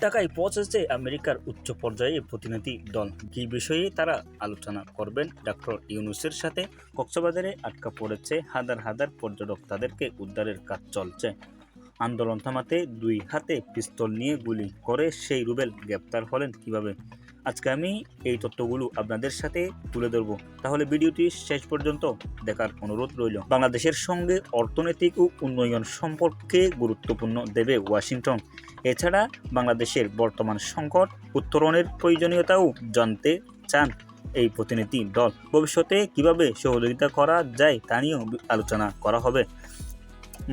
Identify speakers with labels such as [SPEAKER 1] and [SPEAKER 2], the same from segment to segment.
[SPEAKER 1] ঢাকায় পৌঁছেছে আমেরিকার উচ্চ পর্যায়ে প্রতিনিধি দল। কি বিষয়ে তারা আলোচনা করবেন ডক্টর ইউনুসের সাথে। কক্সবাজারে আটকা পড়েছে হাজার হাজার পর্যটক। তাদেরকে উদ্ধারের কাজ চলছে। আন্দোলন থামাতে দুই হাতে পিস্তল নিয়ে গুলি করে সেই রুবেল গ্রেপ্তার হলেন কীভাবে? আজকে আমি এই তথ্যগুলো আপনাদের সাথে তুলে ধরবো। তাহলে ভিডিওটি শেষ পর্যন্ত দেখার অনুরোধ রইল। বাংলাদেশের সঙ্গে অর্থনৈতিক ও উন্নয়ন সম্পর্কে গুরুত্বপূর্ণ দেবে ওয়াশিংটন। এছাড়া বাংলাদেশের বর্তমান সংকট, উত্তরণের প্রয়োজনীয়তাও জানতে চান এই প্রতিনিধি দল। ভবিষ্যতে কীভাবে সহযোগিতা করা যায় তা নিয়েও আলোচনা করা হবে।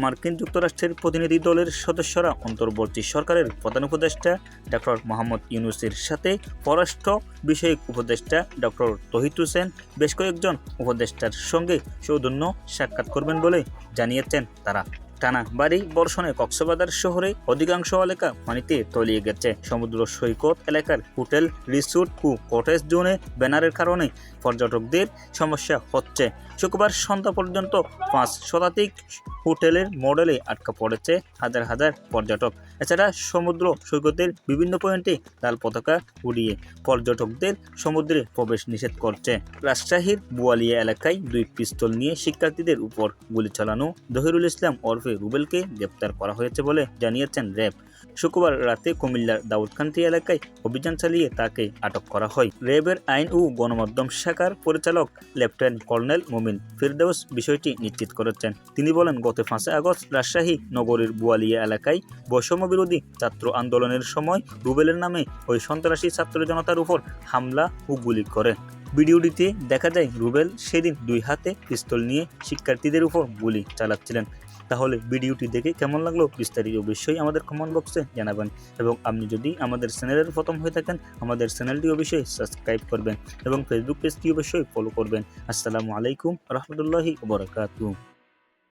[SPEAKER 1] মার্কিন যুক্তরাষ্ট্রের প্রতিনিধি দলের সদস্যরা অন্তর্বর্তী সরকারের প্রধান উপদেষ্টা ডক্টর মোহাম্মদ ইউনুসের সাথে পররাষ্ট্র বিষয়ক উপদেষ্টা ডক্টর তহিদ হোসেন বেশ কয়েকজন উপদেষ্টার সঙ্গে সৌজন্য সাক্ষাৎ করবেন বলে জানিয়েছেন তারা। টানা বাড়ি বর্ষণে কক্সবাজার শহরে অধিকাংশ এলাকা পানিতে তলিয়ে গেছে। সমুদ্র সৈকত এলাকার হোটেল, রিসোর্ট ও কটেজ জোনে ব্যানারের কারণে পর্যটকদের সমস্যা হচ্ছে। শুক্রবার সন্ধ্যা পর্যন্ত পাঁচ শতাধিক হোটেলের মডেলে আটকা পড়েছে হাজার হাজার পর্যটক। এছাড়া সমুদ্র সৈকতের বিভিন্ন পয়েন্টে লাল পতাকা উড়িয়ে পর্যটকদের সমুদ্রে প্রবেশ নিষেধ করছে। রাজশাহীর বোয়ালিয়া এলাকায় দুই পিস্তল নিয়ে শিক্ষার্থীদের উপর গুলি চালানো জহিরুল ইসলাম ওরফে রুবেলকে গ্রেপ্তার করা হয়েছে বলে জানিয়েছেন র্যাব। শুক্রবার রাতে কুমিল্লার দাউদকান্তি এলাকায় অভিযান চালিয়ে তাকে আটক করা হয়। র্যাবের আইন ও গণমাধ্যম শাখার পরিচালক লেফটেন্যান্ট কর্নেল মোমিন ফিরদৌস বিষয়টি নিশ্চিত করেছেন। তিনি বলেন, গত পাঁচই আগস্ট রাজশাহী নগরীর বুয়ালিয়া এলাকায় বৈষম্য বিরোধী ছাত্র আন্দোলনের সময় রুবেলের নামে ওই সন্ত্রাসী ছাত্র জনতার উপর হামলা ও গুলি করে। ভিডিওটিতে দেখা যায়, রুবেল সেদিন দুই হাতে পিস্তল নিয়ে শিক্ষার্থীদের উপর গুলি চালাচ্ছিলেন। তাহলে ভিডিওটি দেখে কেমন লাগল বিস্তারিত অবশ্যই আমাদের কমেন্ট বক্সে জানাবেন। এবং আপনি যদি আমাদের চ্যানেলের প্রথম হয়ে থাকেন, আমাদের চ্যানেলটি অবশ্যই সাবস্ক্রাইব করবেন এবং ফেসবুক পেজটি অবশ্যই ফলো করবেন। আসসালামু আলাইকুম রহমতুল্লাহি ওবরাকাতু